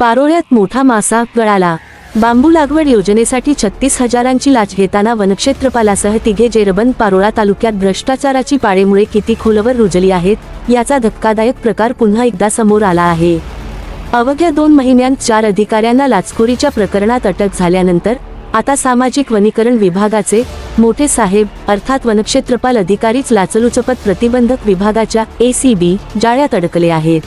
पारोळ्यात मोठा मासा गळाला. बांबू लागवड योजनेसाठी छत्तीस हजारांची लाच घेताना वनक्षेत्रपालासह तिघे जेरबंद पारोळा तालुक्यात भ्रष्टाचाराची पाळेमुळे किती खोलवर रुजली आहेत याचा धक्कादायक प्रकार पुन्हा एकदा समोर आला आहे. अवघ्या दोन महिन्यांत चार अधिकाऱ्यांना लाचखोरीच्या प्रकरणात अटक झाल्यानंतर आता सामाजिक वनीकरण विभागाचे मोठे साहेब अर्थात वनक्षेत्रपाल अधिकारीच लाचलुचपत प्रतिबंधक विभागाच्या एसीबी जाळ्यात अडकले आहेत.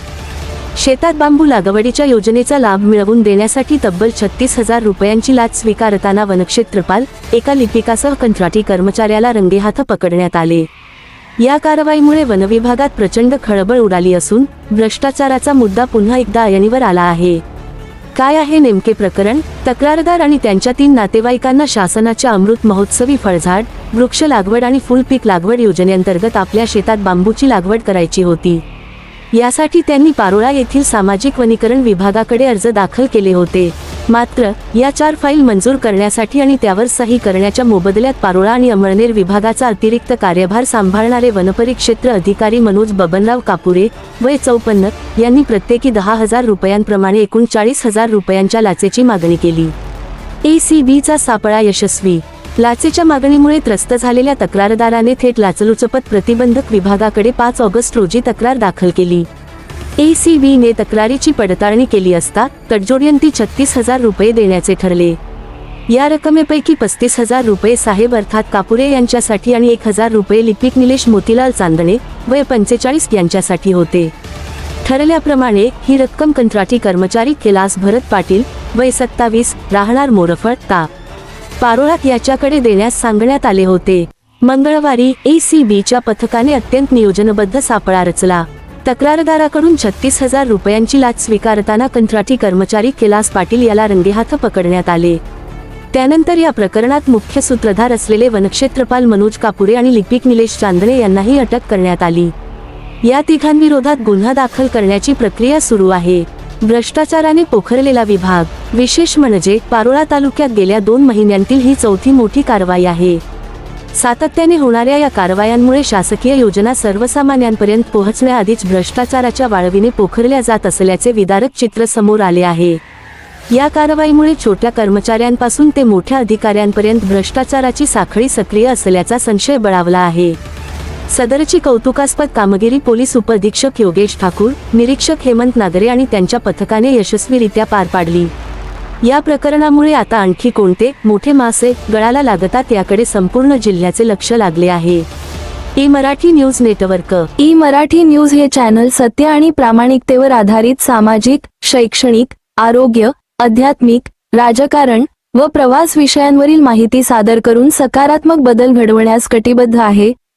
शेतात बांबू लागवडीच्या योजनेचा लाभ मिळवून देण्यासाठी तब्बल छत्तीस हजार रुपयांची लाच स्वीकारताना वनक्षेत्रपाल एका लिपिकासह कंत्राटी कर्मचाऱ्याला रंगेहाथ पकडण्यात आले. या कारवाईमुळे वनविभागात प्रचंड खळबळ उडाली असून भ्रष्टाचाराचा मुद्दा पुन्हा एकदा ऐरणीवर आला आहे. काय आहे नेमके प्रकरण? तक्रारदार आणि त्यांच्या तीन नातेवाईकांना शासनाच्या अमृत महोत्सवी फळझाड वृक्ष लागवड आणि फुलपीक लागवड योजनेअंतर्गत आपल्या शेतात बांबूची लागवड करायची होती. यासाठी त्यांनी पारोळा येथील सामाजिक वनीकरण विभागाकडे अर्ज दाखल केले होते. मात्र या चार फाईल मंजूर करण्यासाठी आणि त्यावर सही करण्याच्या मोबदल्यात पारोळा आणि अमळनेर विभागाचा अतिरिक्त कार्यभार सांभाळणारे वनपरिक्षेत्र अधिकारी मनोज बबनराव कापुरे वय चौपन्न यांनी प्रत्येकी दहा हजार रुपयांप्रमाणे एकूण चाळीस हजार रुपयांच्या लाचेची मागणी केली. एसीबीचा सापळा यशस्वी लाचेच्या मागणीमुळे त्रस्त झालेल्या तक्रारदाराने थेट लाचलुचपत प्रतिबंधक विभागाकडे पाच ऑगस्ट रोजी तक्रार दाखल केली. एसीबीने तक्रारीची पडताळणी केली असता तडजोडयंती छत्तीस हजार रुपये देण्याचे ठरले. या रकमेपैकी पस्तीस हजार रुपये साहेब अर्थात कापुरे यांच्यासाठी आणि एक हजार रुपये लिपिक निलेश मोतीलाल चांदणे वय पंचेचाळीस यांच्यासाठी होते. ठरल्याप्रमाणे ही रक्कम कंत्राटी कर्मचारी कैलास भरत पाटील वय सत्तावीस राहणार मोरफळ ता. पारोळाक याच्याकडे देण्यास सांगण्यात आले होते. मंगळवारी एसीबीच्या पथकाने अत्यंत नियोजनबद्ध सापळा रचला. तक्रारदाराकडून छत्तीस हजार रुपयांची लाच स्वीकारताना कंत्राटी कर्मचारी कैलास पाटील याला रंगेहाथ पकडण्यात आले. त्यानंतर या प्रकरणात मुख्य सूत्रधार असलेले वनक्षेत्रपाल मनोज कापुरे आणि लिपिक निलेश चांदणे यांनाही अटक करण्यात आली. या तिघांविरोधात गुन्हा दाखल करण्याची प्रक्रिया सुरू आहे. भ्रष्टाचाराने पोखरलेला विभाग विशेष म्हणजे पारोळा तालुक्यात गेल्या दोन महिन्यांतील ही चौथी मोठी कारवाई आहे. सातत्याने होणाऱ्या या कारवायांमुळे शासकीय योजना सर्वसामान्यांपर्यंत पोहोचण्याआधीच भ्रष्टाचाराच्या वाळवीने पोखरल्या जात असल्याचे विदारक चित्र समोर आले आहे. या कारवाईमुळे छोट्या कर्मचाऱ्यांपासून ते मोठ्या अधिकाऱ्यांपर्यंत भ्रष्टाचाराची साखळी सक्रिय असल्याचा संशय बळावला आहे. सदरची कौतुकास्पद कामगिरी पोलीस उपअधीक्षक योगेश ठाकूर निरीक्षक हेमंत नागरे आणि त्यांच्या पथकाने यशस्वीरित्या पार पाडली. या प्रकरणामुळे आता आणखी कोणते मोठे मासे गळाला लागतात याकडे संपूर्ण जिल्ह्याचे लक्ष लागले आहे. E Marathi news network. E Marathi news हे चॅनल सत्य आणि प्रामाणिकतेवर आधारित सामाजिक शैक्षणिक आरोग्य आध्यात्मिक राजकारण व प्रवास विषयांवरील माहिती सादर करून सकारात्मक बदल घडवण्यास कटिबद्ध आहे.